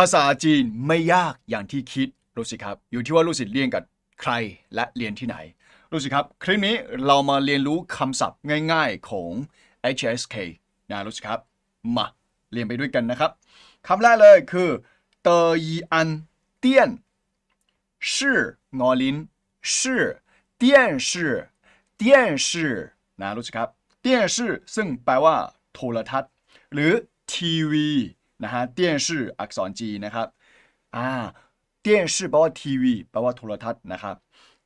ภาษาจีนไม่ยากอย่างที่คิดรู้สิครับ อยู่ที่ว่าลูกศิษย์เรียนกับใครและเรียนที่ไหน รู้สิครับ คลิปนี้เรามาเรียนรู้คำศัพท์ง่ายๆของ HSK นะรู้สิครับ มาเรียนไปด้วยกันนะครับคำแรกเลยคือเตยีอันเตียนชื่องอลินชื่อเตียนชื่อเตียนชื่อนะรู้สิครับเตียนชื่อซึ่งแปลว่าโทรทัศน์ หรือทีวี นะฮะเตี้ยนชื่ออักษรจีนะครับอ่าเตี้ยนชื่อแปลว่าทีวีแปลว่าโทรทัศน์นะครับ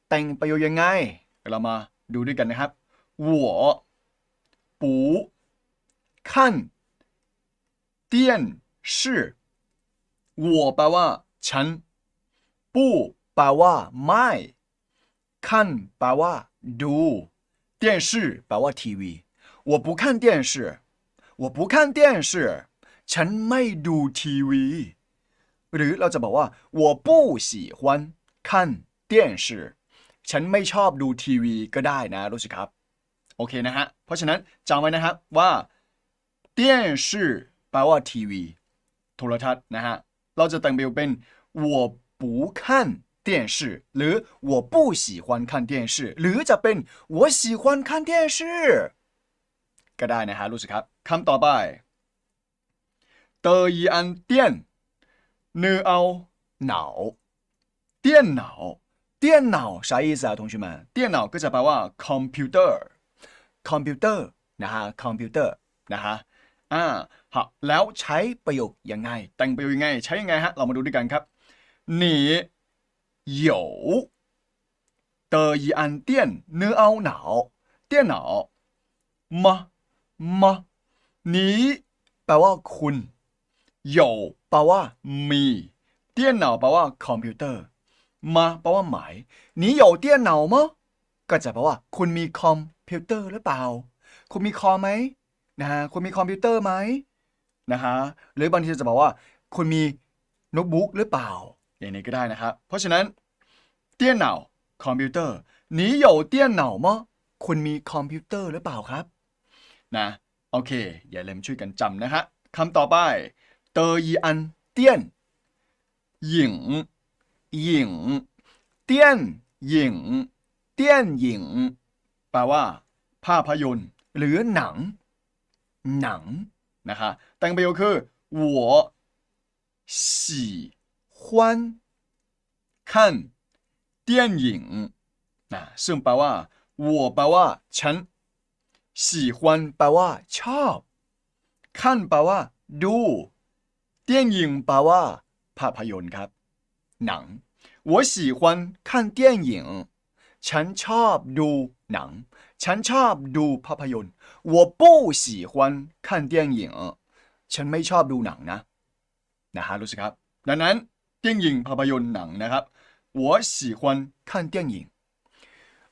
แต่งประโยคยังไง เรามาดูด้วยกันนะครับ我不看电视我แปลว่าฉัน不แปลว่าไม่看แปลว่าดู电视แปลว่าทีวี我不看电视我不看电视 ฉันไม่ดูทีวี หรือเราจะบอกว่า我不喜欢看电视ฉันไม่ชอบดูทีวีก็ได้นะรู้สึกครับ โอเคนะฮะ เพราะฉะนั้นจำไว้นะครับว่า电视แปลว่าทีวี โทรทัศน์นะฮะ เราจะแต่งประโยคเป็น我不看电视หรือ我不喜欢看电视หรือจะเป็น我喜欢看电视ก็ได้นะฮะรู้สึกครับคำต่อไป 得一安电เเอาหนาว电脑电脑啥意思啊，同学们？电脑ก็จะแปลว่า computer computer นะฮะ computer นะฮะอ่า好แล้วใช้ประโยคยังไง แต่งประโยคยังไง ใช้ยังไงฮะ เรามาดูด้วยกันครับ你有的一安电เนื้อเอาหนาว电脑吗吗นี้แปลว่าคุณ 有แปลว่ามี电脑แปลว่า computer มาแปลว่าหมาย你有电脑吗ก็จะแปลว่า คุณมีคอมพิวเตอร์หรือเปล่า คุณมีคอมไหมนะฮะคุณมีคอมพิวเตอร์ไหมนะฮะหรือบางทีจะบอกว่า คุณมีโน้ตบุ๊กหรือเปล่า อย่างนี้ก็ได้นะครับ เพราะฉะนั้น电脑คอมพิวเตอร์你有电脑吗คุณมีคอมพิวเตอร์หรือเปล่าครับ นะโอเค อย่าลืมช่วยกันจำนะฮะคำต่อไป เตยีอันเตี้ยนหญิงหญิงเตี้ยนหญิงเตี้ยนหญิงแปลว่า ภาพยนตร์ หรือหนัง หนังนะคะแต่งประโยคคือ我喜欢看电影นะซึ่งแปลว่า我แปลว่า ฉัน喜欢แปลว่า ชอบ看แปลว่า ดู 电影แปลว่า ภาพยนตร์ครับ หนัง我喜欢看电影ฉันชอบดูหนัง ฉันชอบดูภาพยนตร์我不喜欢看电影ฉันไม่ชอบดูหนังนะ นะฮะรู้สึกครับ ดังนั้น电影ภาพยนตร์หนังนะครับ我喜欢看电影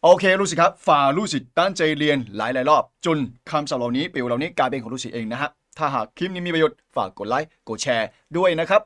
โอเครู้สึกครับฝ่ารู้สึกตั้งใจเรียนหลายๆรอบ จนคำศัพท์เหล่านี้ประโยคเหล่านี้กลายเป็นของรู้สึกเองนะฮะ ถ้าหากคลิปนี้มีประโยชน์ฝากกดไลค์กดแชร์ด้วยนะครับ